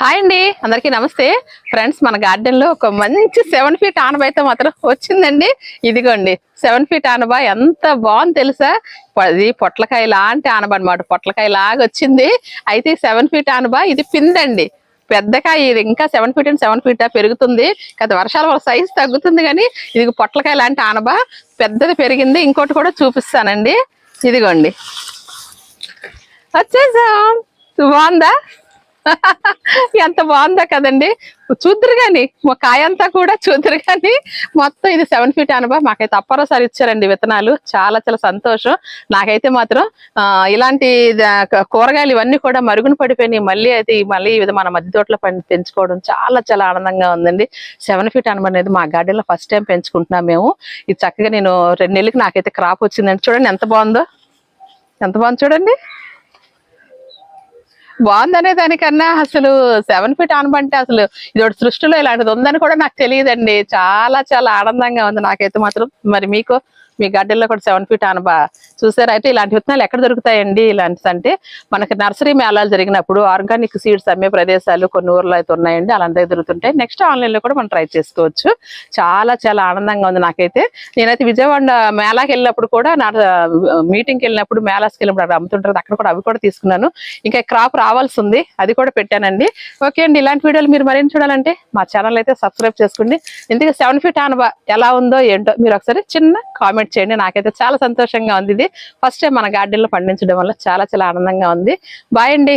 Hi అండి. అందరికీ నమస్తే. ఫ్రెండ్స్ మన గార్డెన్లో ఒక మంచి సెవెన్ ఫీట్ ఆనబ అయితే మాత్రం వచ్చిందండి. ఇదిగోండి సెవెన్ ఫీట్ ఆనబ ఎంత బాగుంది తెలుసా? అది పొట్లకాయ లాంటి ఆనబ అనమాట పొట్లకాయ లాగా వచ్చింది. అయితే సెవెన్ ఫీట్ ఆనబ ఇది పిందండి. పెద్దకాయ ఇది ఇంకా seven feet and seven feet పెరుగుతుంది. గత వర్షాల వల్ల సైజ్ తగ్గుతుంది కానీ ఇది పొట్లకాయ లాంటి ఆనబా పెద్దది పెరిగింది. ఇంకోటి కూడా చూపిస్తానండి. ఇదిగోండి. వచ్చేసాం. బాగుందా? ఎంత బాగుందా కదండి. చూద్దరు కానీ మా కాయ అంతా కూడా చూద్దరు కానీ మొత్తం ఇది సెవెన్ ఫీట్ అనుభవం మాకైతే అప్పరోసారి ఇచ్చారండి విత్తనాలు. చాలా చాలా సంతోషం. నాకైతే మాత్రం ఆ, ఇలాంటి కూరగాయలు ఇవన్నీ కూడా మరుగున పడిపోయినాయి. మళ్ళీ అయితే మళ్ళీ ఈ మన మధ్య తోటలో పెంచుకోవడం చాలా చాలా ఆనందంగా ఉందండి. సెవెన్ ఫీట్ అనుభవం అనేది మా గార్డెన్లో ఫస్ట్ టైం పెంచుకుంటున్నాం మేము. ఇది చక్కగా నేను రెండు నెలలకి నాకైతే క్రాప్ వచ్చిందండి. చూడండి ఎంత బాగుందో. ఎంత బాగుంది చూడండి. బాగుందనే దానికన్నా అసలు సెవెన్ ఫీట్ ఆనబంటే అసలు ఇది ఒకటి సృష్టిలో ఇలాంటిది ఉందని కూడా నాకు తెలియదండి. చాలా చాలా ఆనందంగా ఉంది నాకైతే మాత్రం. మరి మీకు? మీ గార్డెన్లో కూడా సెవెన్ ఫీట్ ఆనబా చూసారు? అయితే ఇలాంటి విత్తనాలు ఎక్కడ దొరుకుతాయండి? ఇలాంటి అంటే మనకి నర్సరీ మేళాలు జరిగినప్పుడు ఆర్గానిక్ సీడ్స్ అమ్మే ప్రదేశాలు కొన్ని ఊర్లో అయితే ఉన్నాయండి. అలాంటి దొరుకుతుంటాయి. నెక్స్ట్ ఆన్లైన్లో కూడా మనం ట్రై చేసుకోవచ్చు. చాలా చాలా ఆనందంగా ఉంది నాకైతే. నేనైతే విజయవాడ మేళాకి వెళ్ళినప్పుడు కూడా నా మీటింగ్కి వెళ్ళినప్పుడు మేళాస్కి వెళ్ళినప్పుడు అక్కడ అమ్ముతుంటారు. అక్కడ కూడా అవి కూడా తీసుకున్నాను. ఇంకా క్రాప్ రావాల్సి ఉంది. అది కూడా పెట్టానండి. ఓకే అండి. ఇలాంటి వీడియోలు మీరు మరిన్ని చూడాలంటే మా ఛానల్ అయితే సబ్స్క్రైబ్ చేసుకోండి. ఇందుకే సెవెన్ ఫీట్ ఆనబా ఎలా ఉందో ఏంటో మీరు ఒకసారి చిన్న కామెంట్ చేయండి. నాకైతే చాలా సంతోషంగా ఉంది ఇది. ఫస్ట్ టైం మన గార్డెన్లో పండించడం వల్ల చాలా చాలా ఆనందంగా ఉంది. బాయ్ అండి.